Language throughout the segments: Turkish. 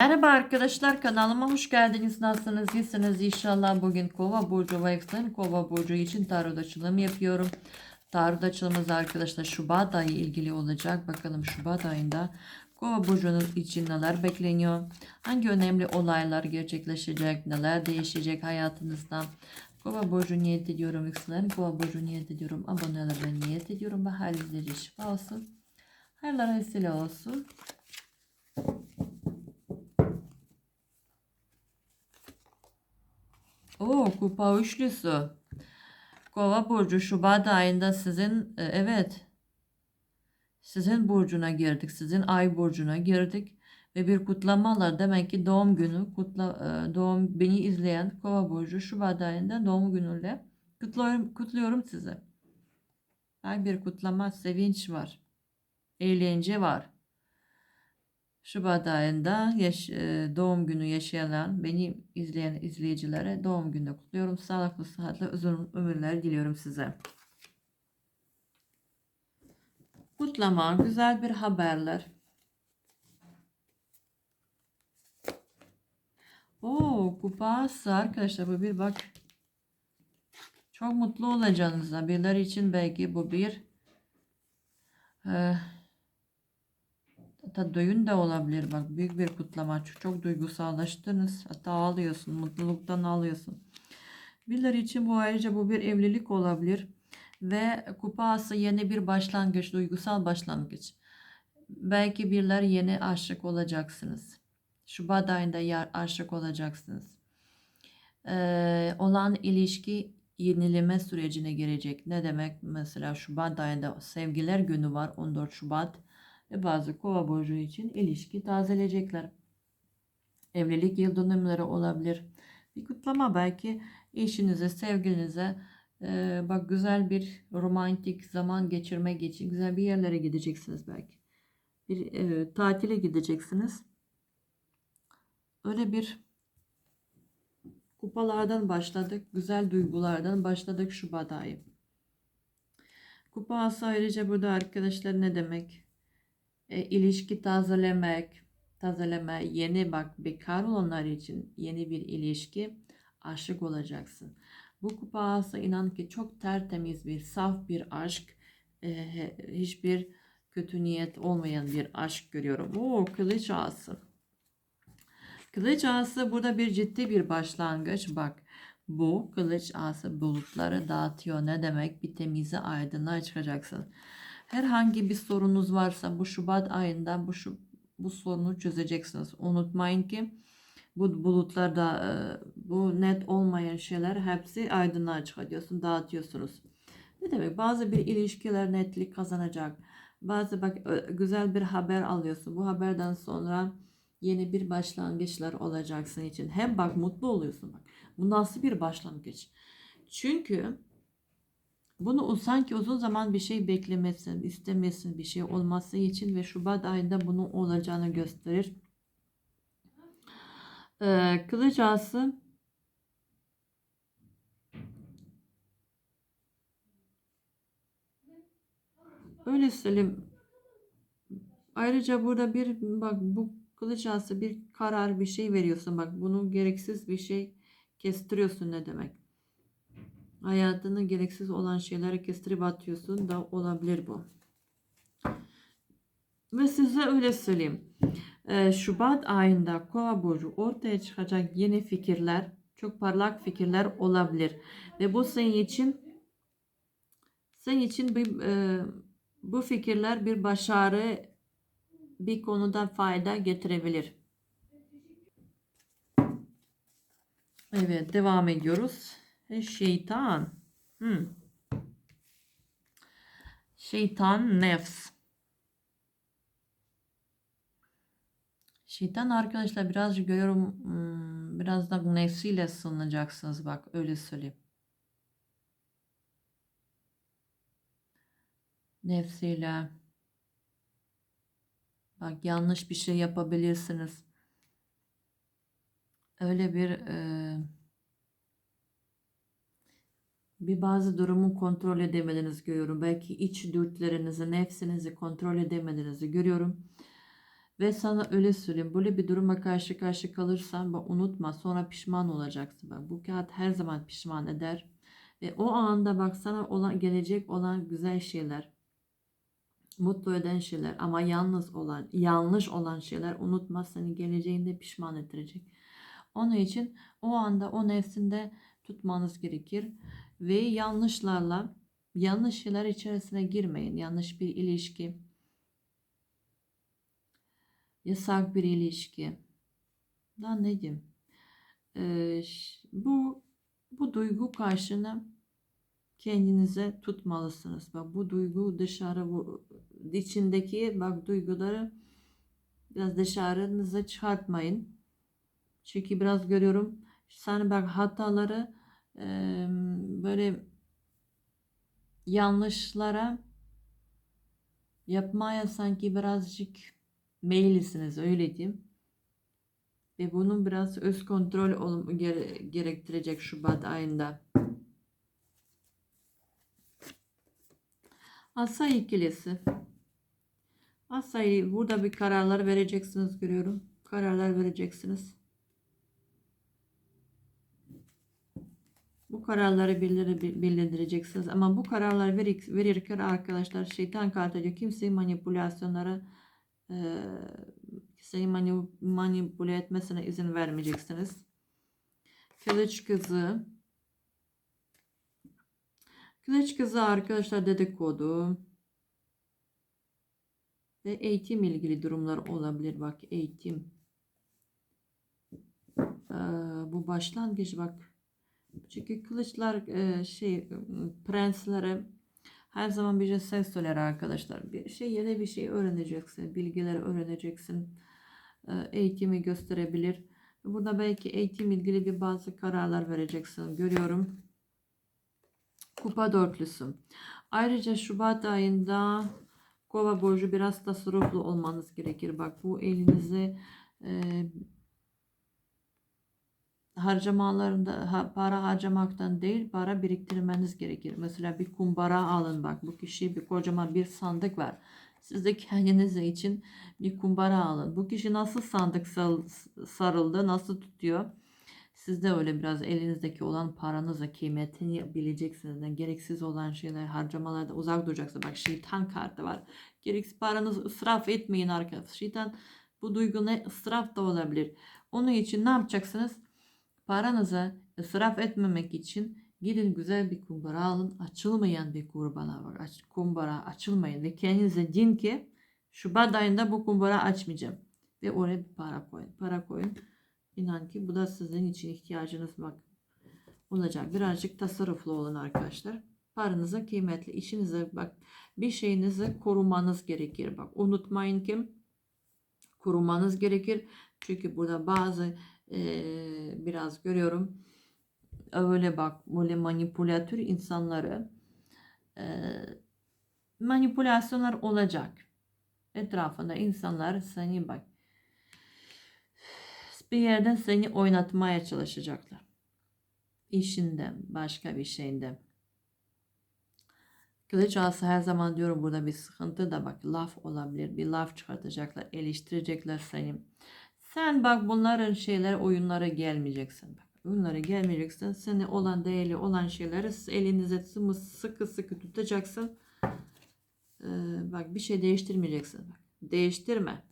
Merhaba arkadaşlar kanalıma hoş geldiniz. Nasılsınız? İyisiniz inşallah. Bugün Kova burcu ve Eksen Kova burcu için tarot açılımı yapıyorum. Tarot açılımımız arkadaşlar Şubat ayı ilgili olacak. Bakalım Şubat ayında Kova burcunun için neler bekleniyor? Hangi önemli olaylar gerçekleşecek? Neler değişecek hayatınızda? Kova burcu niyet ediyorum. Yükselen Kova burcu niyet ediyorum. Abonelerden niyet ediyorum. Ve izleyici şifa olsun. Hayırlara vesile olsun. Oo, kupa üçlüsü. Kova burcu Şubat ayında sizin e, evet sizin burcuna girdik. Sizin ay burcuna girdik ve bir kutlamalar demek ki doğum günü kutla e, doğum beni izleyen Kova burcu Şubat ayında doğum günüyle kutluyorum kutluyorum sizi. Ay bir kutlama sevinç var. Eğlence var. Şubat ayında yaş- e, doğum günü yaşayan beni izleyen izleyicilere doğum günü kutluyorum. Sağlıklı, sıhhatli, uzun ömürler diliyorum size. Kutlama, güzel bir haberler. Oo, kupası arkadaşlar bu bir bak. Çok mutlu olacağınızda birileri için belki bu bir e, Hatta düğün de olabilir. Bak büyük bir kutlama. Çok, çok duygusallaştınız. Hatta ağlıyorsun mutluluktan ağlıyorsun. Birileri için bu ayrıca bu bir evlilik olabilir. Ve kupa ası yeni bir başlangıç duygusal başlangıç. Belki biriler yeni aşık olacaksınız. Şubat ayında yar aşık olacaksınız. Ee, olan ilişki yenileme sürecine girecek. Ne demek? Mesela Şubat ayında sevgiler günü var 14 Şubat ve bazı kova burcu için ilişki tazeleyecekler. Evlilik yıl dönümleri olabilir. Bir kutlama belki eşinize, sevgilinize e, bak güzel bir romantik zaman geçirmek için güzel bir yerlere gideceksiniz belki. Bir e, tatile gideceksiniz. Öyle bir kupalardan başladık. Güzel duygulardan başladık Şubat ayı. Kupa ası ayrıca burada arkadaşlar ne demek? E, ilişki tazelemek, tazeleme, yeni bak bekar olanlar için yeni bir ilişki aşık olacaksın. Bu kupa asa inan ki çok tertemiz bir, saf bir aşk, e, hiçbir kötü niyet olmayan bir aşk görüyorum. Oo kılıç ağası. Kılıç ağası burada bir ciddi bir başlangıç. Bak bu kılıç ağası bulutları dağıtıyor. Ne demek? Bir temize aydınlığa çıkacaksın. Herhangi bir sorunuz varsa bu Şubat ayında bu şu, bu sorunu çözeceksiniz. Unutmayın ki bu bulutlarda e, bu net olmayan şeyler hepsi aydınlığa çıkartıyorsun, dağıtıyorsunuz. Ne demek? Bazı bir ilişkiler netlik kazanacak. Bazı bak güzel bir haber alıyorsun. Bu haberden sonra yeni bir başlangıçlar olacaksın için. Hem bak mutlu oluyorsun bak. Bu nasıl bir başlangıç? Çünkü bunu sanki uzun zaman bir şey beklemesin, istemesin bir şey olması için ve Şubat ayında bunun olacağını gösterir. Ee, kılıç ağası öyle söyleyeyim. Ayrıca burada bir bak bu kılıç ağası bir karar bir şey veriyorsun. Bak bunu gereksiz bir şey kestiriyorsun ne demek? Hayatını gereksiz olan şeyleri kestirip atıyorsun da olabilir bu. Ve size öyle söyleyeyim. Ee, Şubat ayında Kova burcu ortaya çıkacak yeni fikirler, çok parlak fikirler olabilir. Ve bu senin için senin için bir, e, bu fikirler bir başarı bir konuda fayda getirebilir. Evet devam ediyoruz. Şeytan. Hmm. Şeytan nefs. Şeytan arkadaşlar biraz görüyorum hmm, biraz da nefsiyle sığınacaksınız bak öyle söyleyeyim. Nefsiyle bak yanlış bir şey yapabilirsiniz. Öyle bir e, bir bazı durumu kontrol edemediğinizi görüyorum. Belki iç dürtlerinizi, nefsinizi kontrol edemediğinizi görüyorum. Ve sana öyle söyleyeyim. Böyle bir duruma karşı karşı kalırsan unutma sonra pişman olacaksın. Bak bu kağıt her zaman pişman eder. Ve o anda bak sana olan gelecek olan güzel şeyler, mutlu eden şeyler ama yalnız olan, yanlış olan şeyler unutma seni geleceğinde pişman ettirecek. Onun için o anda o nefsinde tutmanız gerekir ve yanlışlarla yanlış şeyler içerisine girmeyin. Yanlış bir ilişki, yasak bir ilişki. Daha ne diyeyim? Ee, bu bu duygu karşına kendinize tutmalısınız. Bak bu duygu dışarı vu- içindeki bak duyguları biraz dışarınıza çıkartmayın. Çünkü biraz görüyorum sana bak hataları eee, böyle yanlışlara yapmaya sanki birazcık meyillisiniz öyle diyeyim. Ve bunun biraz öz kontrol gerektirecek Şubat ayında. Asa ikilisi. Asayı burada bir kararlar vereceksiniz görüyorum. Kararlar vereceksiniz. Bu kararları bildireceksiniz. Ama bu kararlar verir- verirken arkadaşlar şeytan kartı diyor. Kimseyi manipülasyonlara e, mani- manipüle etmesine izin vermeyeceksiniz. Kılıç kızı. Kılıç kızı arkadaşlar dedikodu. Ve eğitim ilgili durumlar olabilir. Bak eğitim. Ee, bu başlangıç bak. Çünkü kılıçlar e, şey prenslere her zaman bir ses söyler arkadaşlar. Bir şey da bir şey öğreneceksin. Bilgiler öğreneceksin. Ee, eğitimi gösterebilir. Burada belki eğitim ilgili bir bazı kararlar vereceksin. Görüyorum. Kupa dörtlüsü. Ayrıca Şubat ayında Kova borcu biraz tasarruflu olmanız gerekir. Bak bu elinize e, harcamalarında ha- para harcamaktan değil para biriktirmeniz gerekir. Mesela bir kumbara alın bak bu kişi bir kocaman bir sandık var. Siz de kendiniz için bir kumbara alın. Bu kişi nasıl sandık sarıldı, nasıl tutuyor? Siz de öyle biraz elinizdeki olan paranızla kıymetini bileceksiniz. Yani gereksiz olan şeyler harcamalarda uzak duracaksınız. Bak şeytan kartı var. Gereksiz paranızı ısraf etmeyin arkadaşlar. Şeytan bu duygu ne ısraf da olabilir. Onun için ne yapacaksınız? Paranızı ısraf etmemek için gidin güzel bir kumbara alın. Açılmayan bir kurbana bak. Aç, kumbara açılmayın ve kendinize deyin ki Şubat ayında bu kumbara açmayacağım. Ve oraya bir para koyun. Para koyun. İnan ki bu da sizin için ihtiyacınız bak olacak. Birazcık tasarruflu olun arkadaşlar. Paranıza kıymetli işinize bak bir şeyinizi korumanız gerekir. Bak unutmayın ki korumanız gerekir. Çünkü burada bazı biraz görüyorum öyle bak böyle manipülatör insanları manipülasyonlar olacak. Etrafında insanlar seni bak bir yerden seni oynatmaya çalışacaklar. İşinde, başka bir şeyinde. Kılıç ası her zaman diyorum burada bir sıkıntı da bak laf olabilir. Bir laf çıkartacaklar, eleştirecekler seni. Sen bak bunların şeyler oyunlara gelmeyeceksin. Bak. Oyunlara gelmeyeceksin. Seni olan değerli olan şeyleri elinize sıkı sıkı, tutacaksın. Ee, bak bir şey değiştirmeyeceksin. Bak. Değiştirme.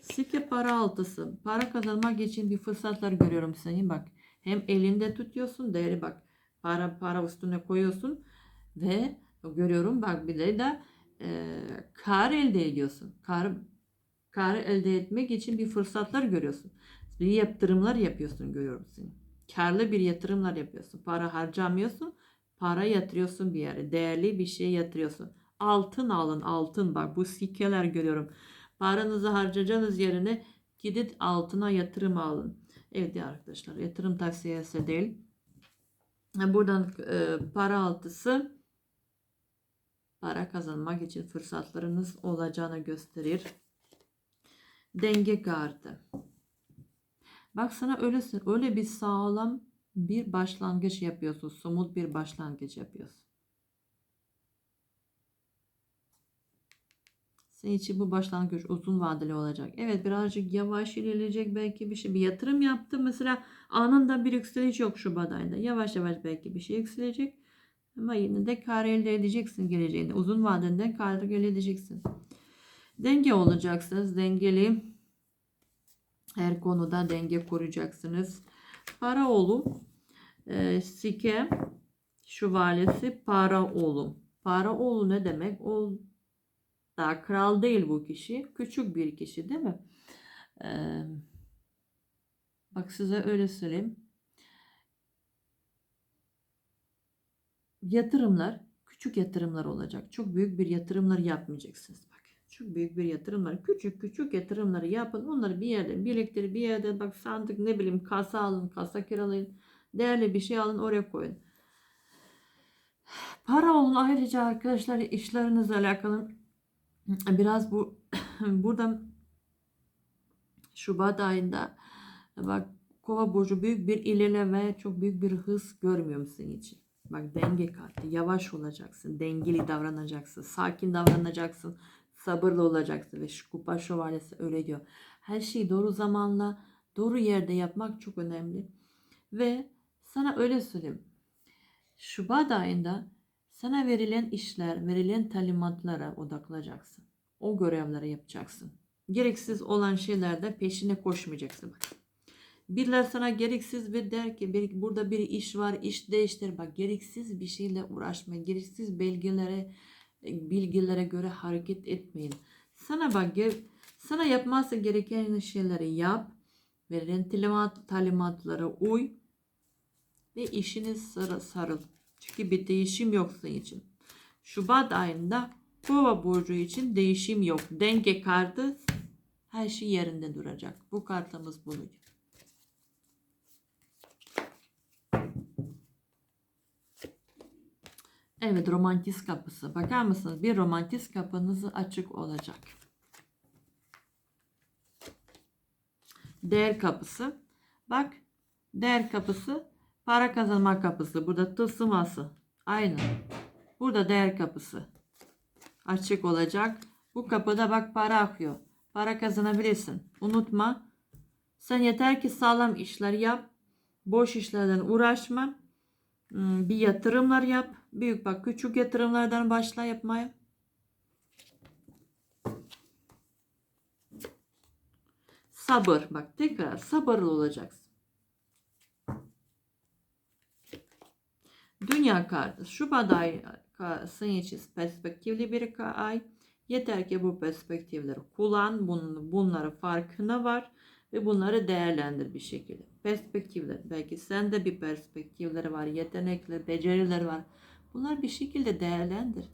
Sike para altısı. Para kazanmak için bir fırsatlar görüyorum seni bak. Hem elinde tutuyorsun değeri bak. Para para üstüne koyuyorsun ve görüyorum bak bir de de e, kar elde ediyorsun. Kar kar elde etmek için bir fırsatlar görüyorsun. Bir yatırımlar yapıyorsun görüyorum seni. Karlı bir yatırımlar yapıyorsun. Para harcamıyorsun. Para yatırıyorsun bir yere. Değerli bir şey yatırıyorsun. Altın alın altın bak bu sikeler görüyorum. Paranızı harcayacağınız yerine gidip altına yatırım alın. Evet arkadaşlar yatırım tavsiyesi değil. Buradan e, para altısı para kazanmak için fırsatlarınız olacağını gösterir. Denge kartı. Bak sana öylesin. Öyle bir sağlam bir başlangıç yapıyorsun. Somut bir başlangıç yapıyorsun. Senin için bu başlangıç uzun vadeli olacak. Evet birazcık yavaş ilerleyecek belki bir şey. Bir yatırım yaptı mesela anında bir yükseliş yok Şubat ayında. Yavaş yavaş belki bir şey yükselecek. Ama yine de kar elde edeceksin geleceğinde. Uzun vadede kar elde edeceksin. Denge olacaksınız. Dengeli her konuda denge kuracaksınız. Para oğlu e, sike şövalyesi para oğlu. Para oğlu ne demek? O da kral değil bu kişi. Küçük bir kişi değil mi? Ee, bak size öyle söyleyeyim. Yatırımlar küçük yatırımlar olacak. Çok büyük bir yatırımlar yapmayacaksınız. Bak çok büyük bir yatırımlar. Küçük küçük yatırımları yapın. Onları bir yerde biriktir. Bir yerde bak sandık ne bileyim kasa alın. Kasa kiralayın. Değerli bir şey alın oraya koyun. Para olun ayrıca arkadaşlar işlerinizle alakalı biraz bu burada Şubat ayında bak Kova burcu büyük bir ilerleme, çok büyük bir hız görmüyorum senin için. Bak denge kartı. Yavaş olacaksın, dengeli davranacaksın, sakin davranacaksın, sabırlı olacaksın ve şu kupa şövalyesi öyle diyor. Her şeyi doğru zamanla, doğru yerde yapmak çok önemli. Ve sana öyle söyleyeyim. Şubat ayında sana verilen işler, verilen talimatlara odaklanacaksın. O görevleri yapacaksın. Gereksiz olan şeylerde peşine koşmayacaksın. Bak. Birileri sana gereksiz ve der ki bir, burada bir iş var, iş değiştir. Bak gereksiz bir şeyle uğraşmayın. Gereksiz bilgilere bilgilere göre hareket etmeyin. Sana bak sana yapması gereken şeyleri yap. Verilen talimat, talimatlara uy ve işini sarı, sarıl. Çünkü bir değişim yok senin için. Şubat ayında Kova burcu için değişim yok. Denge kartı her şey yerinde duracak. Bu kartımız bunu. Evet romantiz kapısı. Bakar mısınız? Bir romantiz kapınız açık olacak. Değer kapısı. Bak değer kapısı para kazanma kapısı. Burada tılsıması. Aynı. Burada değer kapısı. Açık olacak. Bu kapıda bak para akıyor. Para kazanabilirsin. Unutma. Sen yeter ki sağlam işler yap. Boş işlerden uğraşma. Hmm, Bir yatırımlar yap. Büyük bak küçük yatırımlardan başla yapmaya. Sabır. Bak tekrar sabırlı olacaksın. Dünya kartı. Şubat ayı senin için perspektifli bir ay. Yeter ki bu perspektifleri kullan. Bunun, bunları farkına var. Ve bunları değerlendir bir şekilde. Perspektifler. Belki sende bir perspektifleri var. Yetenekler, beceriler var. Bunlar bir şekilde değerlendir.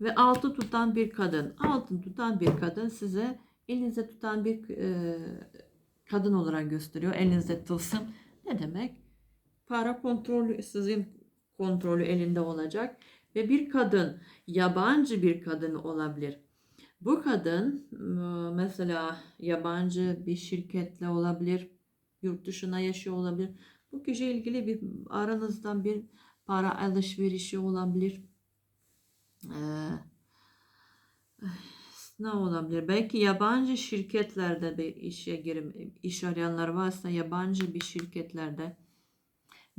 Ve altı tutan bir kadın. Altın tutan bir kadın size elinizde tutan bir e, kadın olarak gösteriyor. Elinizde tılsım. Ne demek? Para kontrolü sizin kontrolü elinde olacak. Ve bir kadın yabancı bir kadın olabilir. Bu kadın mesela yabancı bir şirketle olabilir. Yurt dışına yaşıyor olabilir. Bu kişiyle ilgili bir aranızdan bir para alışverişi olabilir. Ee, ne olabilir? Belki yabancı şirketlerde bir işe girim, iş arayanlar varsa yabancı bir şirketlerde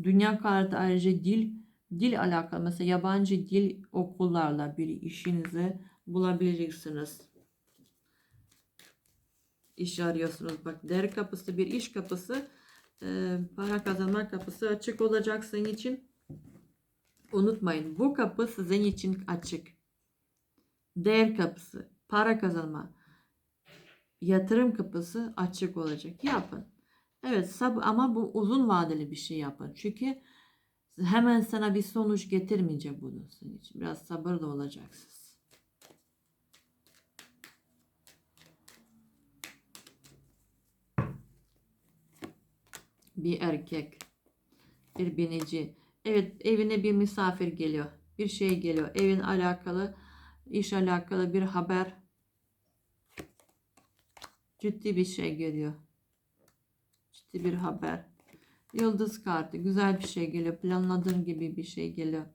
dünya kartı ayrıca dil dil alakalı mesela yabancı dil okullarla bir işinizi bulabileceksiniz. İş arıyorsunuz. Bak der kapısı bir iş kapısı e, para kazanma kapısı açık olacak senin için. Unutmayın bu kapı sizin için açık. Değer kapısı, para kazanma, yatırım kapısı açık olacak. Yapın. Evet sab ama bu uzun vadeli bir şey yapın. Çünkü hemen sana bir sonuç getirmeyecek bunu senin için. Biraz sabırlı olacaksınız. bir erkek, bir binici. Evet evine bir misafir geliyor. Bir şey geliyor. Evin alakalı, iş alakalı bir haber. Ciddi bir şey geliyor. Ciddi bir haber. Yıldız kartı. Güzel bir şey geliyor. Planladığın gibi bir şey geliyor.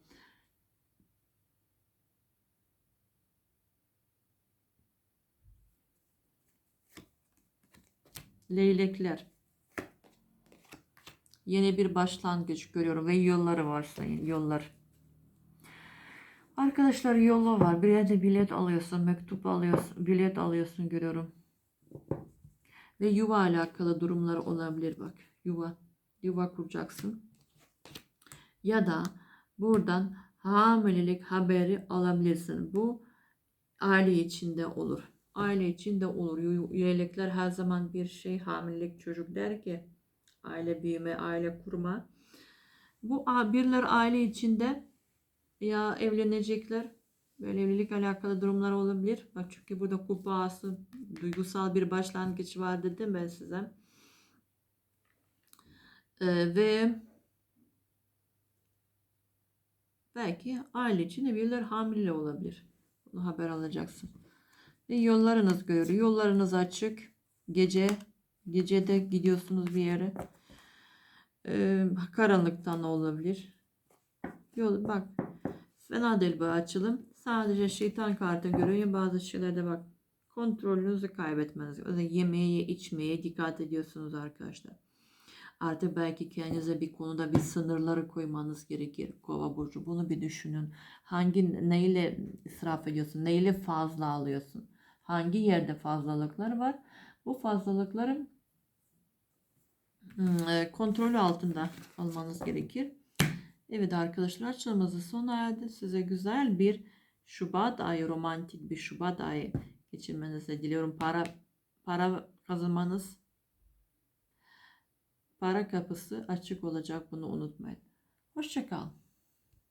Leylekler. Yeni bir başlangıç görüyorum ve yolları var sayın yollar. Arkadaşlar yolu var. Bir yerde bilet alıyorsun, mektup alıyorsun, bilet alıyorsun görüyorum. Ve yuva alakalı durumlar olabilir bak. Yuva. Yuva kuracaksın. Ya da buradan hamilelik haberi alabilirsin. Bu aile içinde olur. Aile içinde olur. Üyelikler her zaman bir şey hamilelik çocuk der ki aile büyüme, aile kurma. Bu birler aile içinde ya evlenecekler. Böyle evlilik alakalı durumlar olabilir. Bak çünkü burada kupa ağası duygusal bir başlangıç var dedim ben size. Ee, ve belki aile içinde birileri hamile olabilir. Bunu haber alacaksın. Ve yollarınız görüyor. Yollarınız açık. Gece gecede gidiyorsunuz bir yere. Ee, karanlıktan olabilir. Yol bak. Fena değil bu açılım. Sadece şeytan kartı görüyor. Bazı şeylerde bak kontrolünüzü kaybetmeniz. O yemeğe, içmeye dikkat ediyorsunuz arkadaşlar. Artık belki kendinize bir konuda bir sınırları koymanız gerekir. Kova burcu bunu bir düşünün. Hangi neyle israf ediyorsun? Neyle fazla alıyorsun? Hangi yerde fazlalıklar var? Bu fazlalıkların hmm, e, kontrolü altında almanız gerekir. Evet arkadaşlar açılımızı sona erdi. Size güzel bir Şubat ayı, romantik bir Şubat ayı geçirmenizi diliyorum. Para para kazanmanız, para kapısı açık olacak bunu unutmayın. Hoşçakalın.